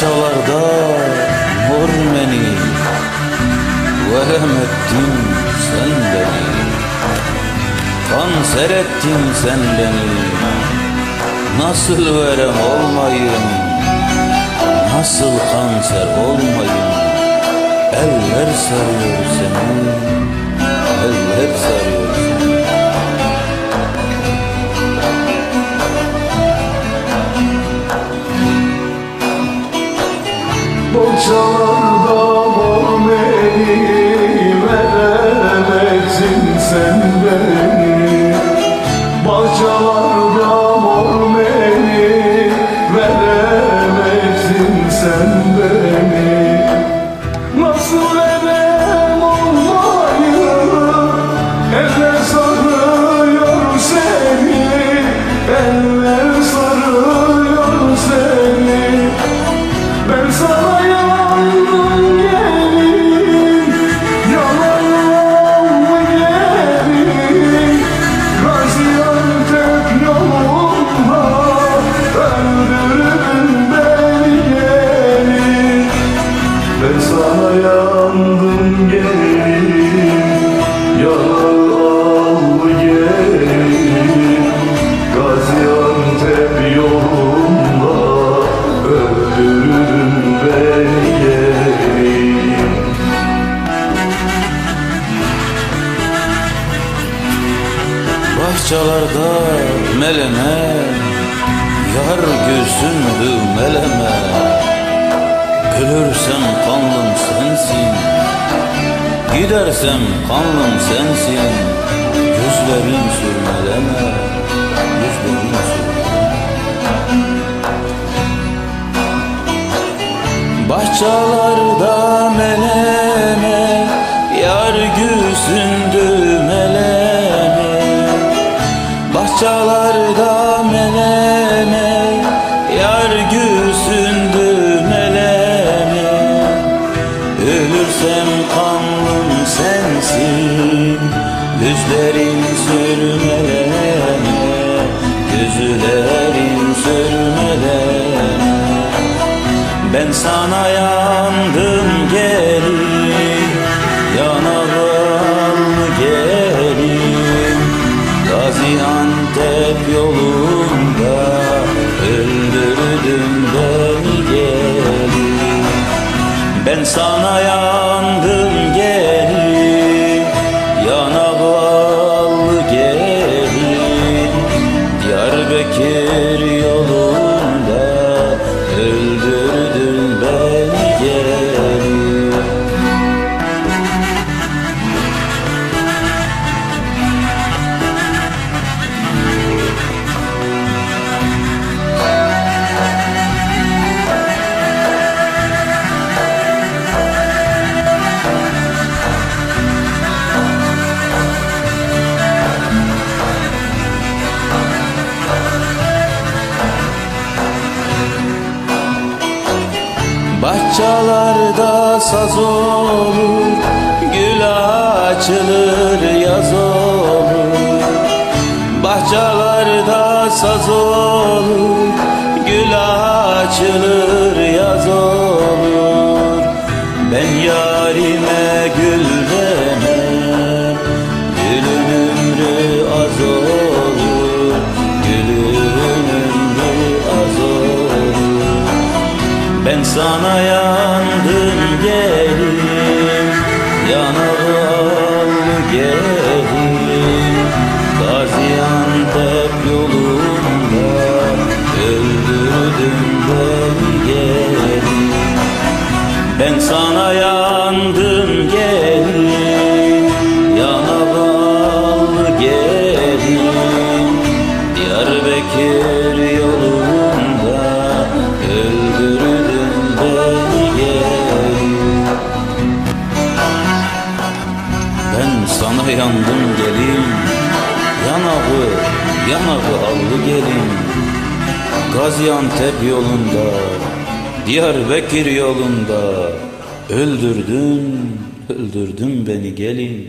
Bahçelerde murmeni Verem ettin sen beni. Kanser ettin sen beni. Nasıl verem olmayın Nasıl kanser olmayın Eller sarıyor seni. Eller sarıyor seni sende Bahçelerde meleme Yar gözümdü meleme. Ölürsem kanlım sensin Gidersem kanlım sensin. Gözlerin sürmeleme Gözlerin sürmeleme. Bahçelerde meleme Ölürsem kanlım sensin Gözlerin sürmeleme Gözlerin sürmeleme ben sana yandım gelin Ben sana yandım Bahçelerde saz olur Gül açılır yaz olur. Bahçelerde saz olur sana yandım gelin Yanağım gelin. Gaziantep yolunda Öldürdün beni gelin. Ben sana yandım gelin Yanağım gelin. Diyarbakır yanağı allı gelin Gaziantep yolunda Diyarbakır yolunda. Öldürdün, öldürdün beni gelin